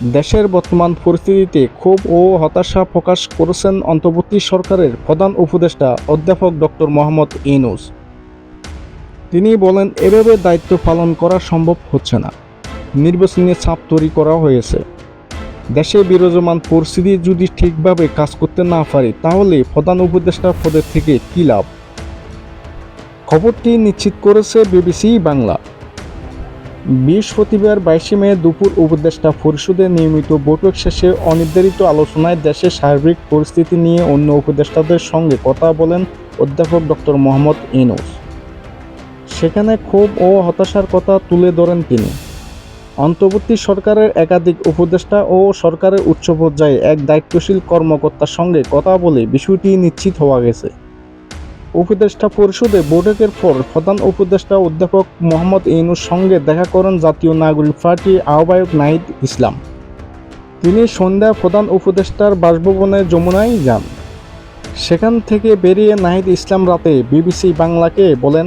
দেশের বর্তমান পরিস্থিতিতে ক্ষোভ ও হতাশা প্রকাশ করেছেন অন্তর্বর্তী সরকারের প্রধান উপদেষ্টা অধ্যাপক ডক্টর মোহাম্মদ ইনুস তিনি বলেন, এভাবে দায়িত্ব পালন করা সম্ভব হচ্ছে না। নির্বাচনী চাপ তৈরি করা হয়েছে। দেশে বিরাজমান পরিস্থিতি যদি ঠিকভাবে কাজ করতে না পারি, তাহলে প্রধান উপদেষ্টা পদের থেকে কী লাভ? খবরটি নিশ্চিত করেছে বিবিসি বাংলা। বৃহস্পতিবার বাইশে মে দুপুর উপদেষ্টা পরিষদের নিয়মিত বৈঠক শেষে অনির্ধারিত আলোচনায় দেশের সার্বিক পরিস্থিতি নিয়ে অন্য উপদেষ্টাদের সঙ্গে কথা বলেন অধ্যাপক ডক্টর মোহাম্মদ ইনুস সেখানে ক্ষোভ ও হতাশার কথা তুলে ধরেন তিনি। অন্তর্বর্তী সরকারের একাধিক উপদেষ্টা ও সরকারের উচ্চ পর্যায়ে এক দায়িত্বশীল কর্মকর্তার সঙ্গে কথা বলে বিষয়টি নিশ্চিত হওয়া গেছে। উপদেষ্টা পরিষদে বৈঠকের পর প্রধান উপদেষ্টা অধ্যাপক মোহাম্মদ ইনুর সঙ্গে দেখা করেন জাতীয় নাগরিক পার্টি আহ্বায়ক নাহিদ ইসলাম। তিনি সন্ধ্যা প্রধান উপদেষ্টার বাসভবনে যমুনায় যান। সেখান থেকে বেরিয়ে নাহিদ ইসলাম রাতে বিবিসি বাংলাকে বলেন,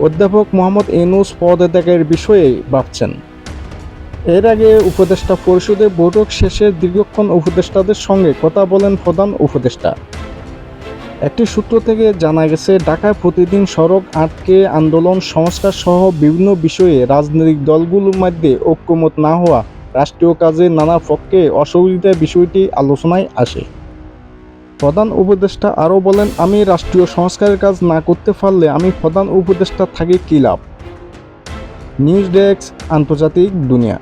অধ্যাপক মোহাম্মদ ইনুস পদত্যাগের বিষয়ে ভাবছেন। এর আগে উপদেষ্টা পরিষদে বৈঠক শেষে দীর্ঘক্ষণ উপদেষ্টাদের সঙ্গে কথা বলেন প্রধান উপদেষ্টা। একটি সূত্র থেকে জানা গেছে, ঢাকায় প্রতিদিন সড়ক আটকে আন্দোলন, সংস্কার সহ বিভিন্ন বিষয়ে রাজনৈতিক দলগুলোর মধ্যে ঐক্যমত না হওয়া রাষ্ট্রীয় কাজে নানা পক্ষে অসুবিধার বিষয়টি আলোচনায় আসে। প্রধান উপদেষ্টা আরও বলেন, আমি রাষ্ট্রীয় সংস্কারের কাজ না করতে পারলে আমি প্রধান উপদেষ্টা থাকি কী লাভ? নিউজ ডেস্ক, আন্তর্জাতিক দুনিয়া।